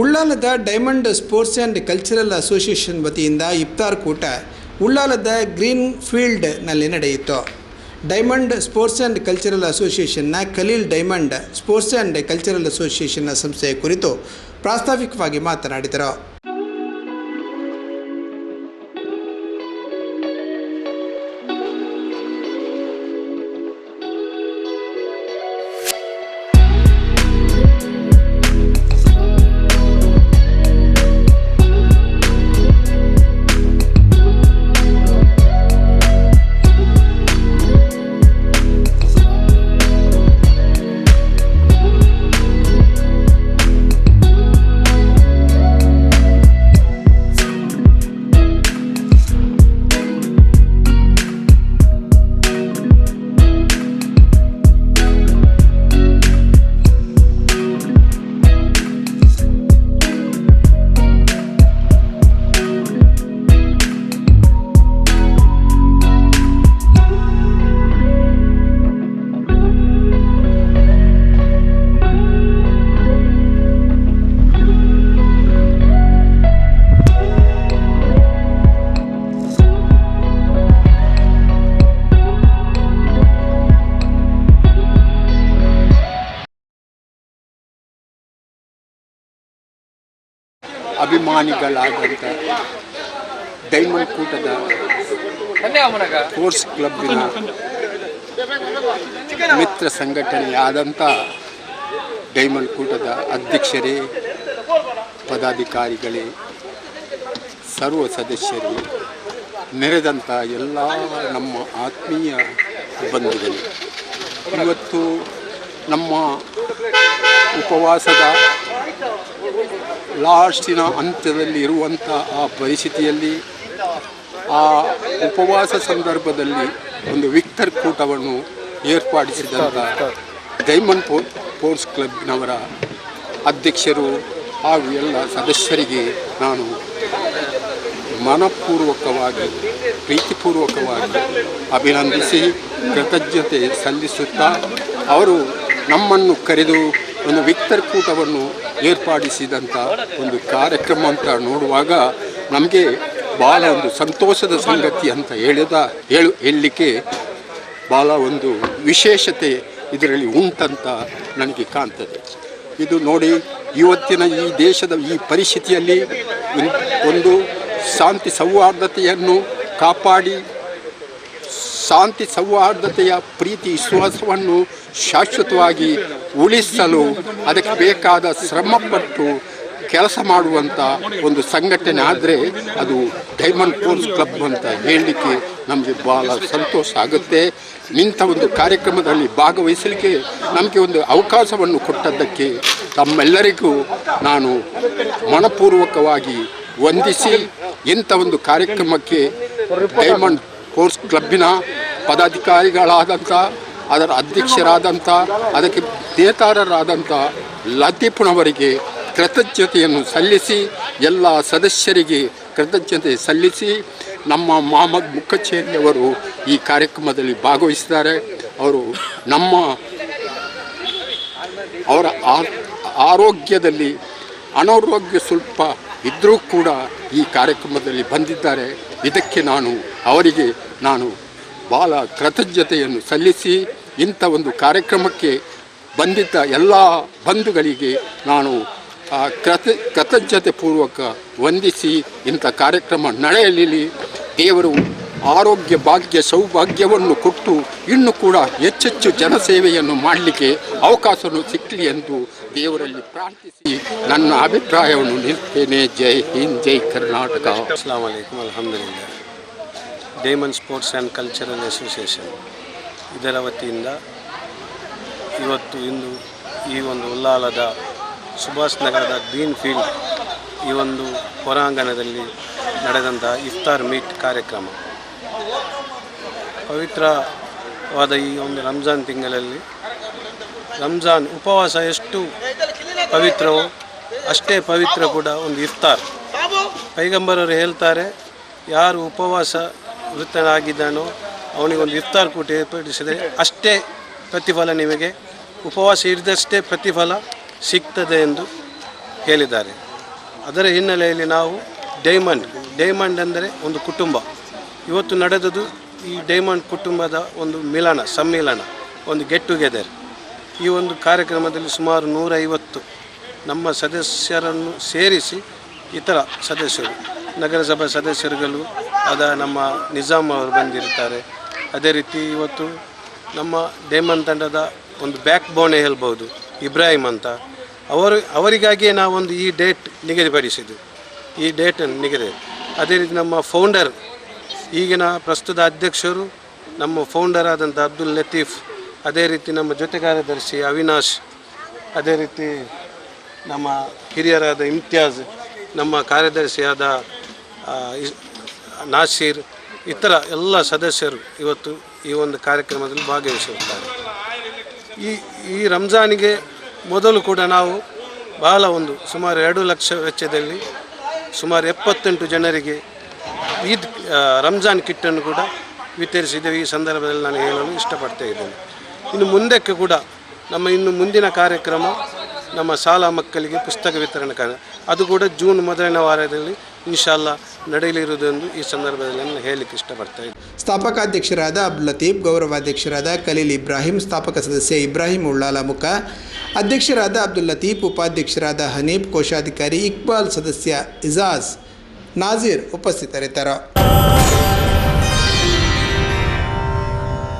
ಉಳ್ಳಾಲದ Diamond Sports and Cultural Association ವತಿಯಿಂದ ಇಫ್ತಾರ್ ಕೂಟ ಉಳ್ಳಾಲದ ಗ್ರೀನ್ ಫೀಲ್ಡ್ನಲ್ಲಿ ನಡೆಯಿತು. Diamond sports and cultural ಅಸೋಸಿಯೇಷನ್ನ Khalil Diamond Sports and Cultural ಅಸೋಸಿಯೇಷನ್ನ ಸಂಸ್ಥೆಯ ಕುರಿತು ಪ್ರಾಸ್ತಾವಿಕವಾಗಿ ಮಾತನಾಡಿದರು. ಅಭಿಮಾನಿಗಳಾದಂಥ ಡೈಮಂಡ್ ಕೂಟದ ಸ್ಪೋರ್ಟ್ಸ್ ಕ್ಲಬ್ಬಿನ ಮಿತ್ರ ಸಂಘಟನೆಯಾದಂಥ ಡೈಮಂಡ್ ಕೂಟದ ಅಧ್ಯಕ್ಷರೇ, ಪದಾಧಿಕಾರಿಗಳೇ, ಸರ್ವ ಸದಸ್ಯರೇ, ನೆರೆದಂಥ ಎಲ್ಲ ನಮ್ಮ ಆತ್ಮೀಯ ಬಂಧುಗಳು. ಇವತ್ತು ನಮ್ಮ ಉಪವಾಸದ ಲಾಸ್ಟಿನ ಅಂತ್ಯದಲ್ಲಿ ಇರುವಂಥ ಆ ಪರಿಸ್ಥಿತಿಯಲ್ಲಿ ಆ ಉಪವಾಸ ಸಂದರ್ಭದಲ್ಲಿ ಒಂದು ವಿಕ್ಟರ್ ಕೂಟವನ್ನು ಏರ್ಪಡಿಸಿದಂಥ ಡೈಮಂಡ್ ಪೋ, ಸ್ಪೋರ್ಟ್ಸ್ ಕ್ಲಬ್ನವರ ಅಧ್ಯಕ್ಷರು ಹಾಗೂ ಎಲ್ಲ ಸದಸ್ಯರಿಗೆ ನಾನು ಮನಪೂರ್ವಕವಾಗಿ, ಪ್ರೀತಿಪೂರ್ವಕವಾಗಿ ಅಭಿನಂದಿಸಿ, ಕೃತಜ್ಞತೆ ಸಲ್ಲಿಸುತ್ತಾ, ಅವರು ನಮ್ಮನ್ನು ಕರೆದು ಒಂದು ವಿಕ್ಟರ್ ಕೂಟವನ್ನು ಏರ್ಪಡಿಸಿದಂಥ ಒಂದು ಕಾರ್ಯಕ್ರಮ ಅಂತ ನೋಡುವಾಗ ನಮಗೆ ಭಾಳ ಒಂದು ಸಂತೋಷದ ಸಂಗತಿ ಅಂತ ಹೇಳಿದ ಹೇಳು ಹೇಳಲಿಕ್ಕೆ ಭಾಳ ಒಂದು ವಿಶೇಷತೆ ಇದರಲ್ಲಿ ಉಂಟಂತ ನನಗೆ ಕಾಣ್ತದೆ. ಇದು ನೋಡಿ ಇವತ್ತಿನ ಈ ದೇಶದ ಈ ಪರಿಸ್ಥಿತಿಯಲ್ಲಿ ಒಂದು- ಶಾಂತಿ ಸೌಹಾರ್ದತೆಯನ್ನು ಕಾಪಾಡಿ ಶಾಂತಿ ಸೌಹಾರ್ದತೆಯ ಪ್ರೀತಿ ವಿಶ್ವಾಸವನ್ನು ಶಾಶ್ವತವಾಗಿ ಉಳಿಸಲು ಅದಕ್ಕೆ ಬೇಕಾದ ಶ್ರಮಪಟ್ಟು ಕೆಲಸ ಮಾಡುವಂಥ ಒಂದು ಸಂಘಟನೆ ಆದರೆ ಅದು ಡೈಮಂಡ್ ಕೋರ್ಸ್ ಕ್ಲಬ್ ಅಂತ ಹೇಳಲಿಕ್ಕೆ ನಮಗೆ ಭಾಳ ಸಂತೋಷ ಆಗುತ್ತೆ. ಇಂಥ ಒಂದು ಕಾರ್ಯಕ್ರಮದಲ್ಲಿ ಭಾಗವಹಿಸಲಿಕ್ಕೆ ನಮಗೆ ಒಂದು ಅವಕಾಶವನ್ನು ಕೊಟ್ಟದ್ದಕ್ಕೆ ತಮ್ಮೆಲ್ಲರಿಗೂ ನಾನು ಮನಪೂರ್ವಕವಾಗಿ ವಂದಿಸಿ ಇಂಥ ಒಂದು ಕಾರ್ಯಕ್ರಮಕ್ಕೆ ಡೈಮಂಡ್ ಕೋರ್ಸ್ ಕ್ಲಬ್ಬಿನ ಪದಾಧಿಕಾರಿಗಳಾದಂಥ, ಅದರ ಅಧ್ಯಕ್ಷರಾದಂಥ, ಅದಕ್ಕೆ ನೇತಾರರಾದಂಥ ಲತೀಫ್ನವರಿಗೆ ಕೃತಜ್ಞತೆಯನ್ನು ಸಲ್ಲಿಸಿ, ಎಲ್ಲ ಸದಸ್ಯರಿಗೆ ಕೃತಜ್ಞತೆ ಸಲ್ಲಿಸಿ, ನಮ್ಮ ಮೊಹಮ್ಮದ್ ಮುಖಚೇರಿಯವರು ಈ ಕಾರ್ಯಕ್ರಮದಲ್ಲಿ ಭಾಗವಹಿಸಿದ್ದಾರೆ. ಅವರು ನಮ್ಮ ಅವರ ಆರೋಗ್ಯದಲ್ಲಿ ಅನಾರೋಗ್ಯ ಸ್ವಲ್ಪ ಇದ್ದರೂ ಕೂಡ ಈ ಕಾರ್ಯಕ್ರಮದಲ್ಲಿ ಬಂದಿದ್ದಾರೆ. ಇದಕ್ಕೆ ನಾನು, ಅವರಿಗೆ ನಾನು ಭಾಳ ಕೃತಜ್ಞತೆಯನ್ನು ಸಲ್ಲಿಸಿ ಇಂಥ ಒಂದು ಕಾರ್ಯಕ್ರಮಕ್ಕೆ ಬಂದಿದ್ದ ಎಲ್ಲ ಬಂಧುಗಳಿಗೆ ನಾನು ಕೃತ, ಕೃತಜ್ಞತೆ ಪೂರ್ವಕ ವಂದಿಸಿ ಇಂಥ ಕಾರ್ಯಕ್ರಮ ನಡೆಯಲಿ ದೇವರು ಆರೋಗ್ಯ ಭಾಗ್ಯ ಸೌಭಾಗ್ಯವನ್ನು ಕೊಟ್ಟು ಇನ್ನು ಕೂಡ ಹೆಚ್ಚೆಚ್ಚು ಜನಸೇವೆಯನ್ನು ಮಾಡಲಿಕ್ಕೆ ಅವಕಾಶವನ್ನು ಸಿಕ್ಕಲಿ ಎಂದು ದೇವರಲ್ಲಿ ಪ್ರಾರ್ಥಿಸಿ ನನ್ನ ಅಭಿಪ್ರಾಯವನ್ನು ನಿಲ್ತೇನೆ. ಜೈ ಹಿಂದ್, ಜೈ ಕರ್ನಾಟಕ. ಅಸ್ಲಾಂ ವಲೈಕುಮ್ ಅಲ್ಹಮ್ದುಲಿಲ್ಲ Diamond Sports and Cultural Association ಇದರ ವತಿಯಿಂದ ಇವತ್ತು ಇಂದು ಈ ಒಂದು ಉಲ್ಲಾಲದ ಸುಭಾಷ್ ನಗರದ ಗ್ರೀನ್ ಫೀಲ್ಡ್ ಈ ಒಂದು ಹೊರಾಂಗಣದಲ್ಲಿ ನಡೆದಂತಹ ಇಫ್ತಾರ್ ಮೀಟ್ ಕಾರ್ಯಕ್ರಮ. ಪವಿತ್ರವಾದ ಈ ಒಂದು ರಂಜಾನ್ ತಿಂಗಳಲ್ಲಿ ರಂಜಾನ್ ಉಪವಾಸ ಎಷ್ಟು ಪವಿತ್ರವೋ ಅಷ್ಟೇ ಪವಿತ್ರ ಕೂಡ ಒಂದು ಇಫ್ತಾರ್. ಪೈಗಂಬರರು ಹೇಳ್ತಾರೆ, ಯಾರು ಉಪವಾಸ ವೃತ್ತನಾಗಿದ್ದಾನೋ, ಅವನಿಗೊಂದು ಇಫ್ತಾರ್ ಕೂಟ ಏರ್ಪಡಿಸಿದರೆ ಅಷ್ಟೇ ಪ್ರತಿಫಲ ನಿಮಗೆ. ಉಪವಾಸ ಇರಿದಷ್ಟೇ ಪ್ರತಿಫಲ ಸಿಗ್ತದೆ ಎಂದು ಹೇಳಿದ್ದಾರೆ. ಅದರ ಹಿನ್ನೆಲೆಯಲ್ಲಿ ನಾವು ಡೈಮಂಡ್ ಡೈಮಂಡ್ ಅಂದರೆ ಒಂದು ಕುಟುಂಬ. ಇವತ್ತು ನಡೆದದು ಈ ಡೈಮಂಡ್ ಕುಟುಂಬದ ಒಂದು ಮಿಲನ, ಸಮ್ಮಿಲನ, ಒಂದು ಗೆಟ್ ಟುಗೆದರ್ ಈ ಒಂದು ಕಾರ್ಯಕ್ರಮದಲ್ಲಿ ಸುಮಾರು ನೂರೈವತ್ತು ನಮ್ಮ ಸದಸ್ಯರನ್ನು ಸೇರಿಸಿ ಇತರ ಸದಸ್ಯರು, ನಗರಸಭಾ ಸದಸ್ಯರುಗಳು ಅದ ನಮ್ಮ ನಿಜಾಮ್ ಅವರು ಬಂದಿರ್ತಾರೆ. ಅದೇ ರೀತಿ ಇವತ್ತು ನಮ್ಮ ಡೇಮನ್ ತಂಡದ ಒಂದು ಬ್ಯಾಕ್ ಬೋನೆ ಹೇಳ್ಬೋದು, ಇಬ್ರಾಹಿಂ ಅಂತ. ಅವರು, ಅವರಿಗಾಗಿಯೇ ನಾವೊಂದು ಈ ಡೇಟ್ ನಿಗದಿಪಡಿಸಿದ್ದು. ಈ ಡೇಟನ್ನು ನಿಗದಿ. ಅದೇ ರೀತಿ ನಮ್ಮ ಫೌಂಡರ್ ಈಗಿನ ಪ್ರಸ್ತುತ ಅಧ್ಯಕ್ಷರು, ನಮ್ಮ ಫೌಂಡರ್ ಆದಂಥ ಅಬ್ದುಲ್ ಲತೀಫ್, ಅದೇ ರೀತಿ ನಮ್ಮ ಜೊತೆ ಕಾರ್ಯದರ್ಶಿ ಅವಿನಾಶ್, ಅದೇ ರೀತಿ ನಮ್ಮ ಹಿರಿಯರಾದ ಇಮ್ತಿಯಾಜ್, ನಮ್ಮ ಕಾರ್ಯದರ್ಶಿಯಾದ ನಾಸೀರ್, ಇತರ ಎಲ್ಲ ಸದಸ್ಯರು ಇವತ್ತು ಈ ಒಂದು ಕಾರ್ಯಕ್ರಮದಲ್ಲಿ ಭಾಗವಹಿಸಿರುತ್ತಾರೆ ಈ ಈ ರಂಜಾನಿಗೆ ಮೊದಲು ಕೂಡ ನಾವು ಬಹಳ ಒಂದು ಸುಮಾರು ಎರಡು ಲಕ್ಷ ವೆಚ್ಚದಲ್ಲಿ ಸುಮಾರು ಎಪ್ಪತ್ತೆಂಟು ಜನರಿಗೆ ಈದ್ ರಂಜಾನ್ ಕಿಟ್ಟನ್ನು ಕೂಡ ವಿತರಿಸಿದ್ದೇವೆ. ಈ ಸಂದರ್ಭದಲ್ಲಿ ನಾನು ಹೇಳಲು ಇಷ್ಟಪಡ್ತಾ ಇದ್ದೇನೆ. ಇನ್ನು ಮುಂದಕ್ಕೆ ಕೂಡ ನಮ್ಮ ಇನ್ನು ಮುಂದಿನ ಕಾರ್ಯಕ್ರಮ ನಮ್ಮ ಶಾಲಾ ಮಕ್ಕಳಿಗೆ ಪುಸ್ತಕ ವಿತರಣೆ ಕಾರ್ಯ ಅದು ಕೂಡ ಜೂನ್ ಮೊದಲನೇ ವಾರದಲ್ಲಿ ಇನ್ಶಾಲ್ಲ ನಡೆಯಲಿರುವುದೆಂದು ಈ ಸಂದರ್ಭದಲ್ಲಿ ನಾನು ಹೇಳಲಿಕ್ಕೆ ಇಷ್ಟಪಡ್ತಾ ಇದ್ದೇನೆ ಸ್ಥಾಪಕಾಧ್ಯಕ್ಷರಾದ ಅಬ್ದುಲ್ ಲತೀಫ್, ಗೌರವಾಧ್ಯಕ್ಷರಾದ ಖಲೀಲ್ ಇಬ್ರಾಹಿಂ, ಸ್ಥಾಪಕ ಸದಸ್ಯ ಇಬ್ರಾಹಿಂ ಉಳ್ಳಾಲ ಮುಖ, ಅಧ್ಯಕ್ಷರಾದ ಅಬ್ದುಲ್ ಲತೀಫ್, ಉಪಾಧ್ಯಕ್ಷರಾದ ಹನೀಫ್, ಕೋಶಾಧಿಕಾರಿ ಇಕ್ಬಾಲ್, ಸದಸ್ಯ ಇಜಾಜ್ ನಾಜೀರ್ ಉಪಸ್ಥಿತರಿದ್ದರು.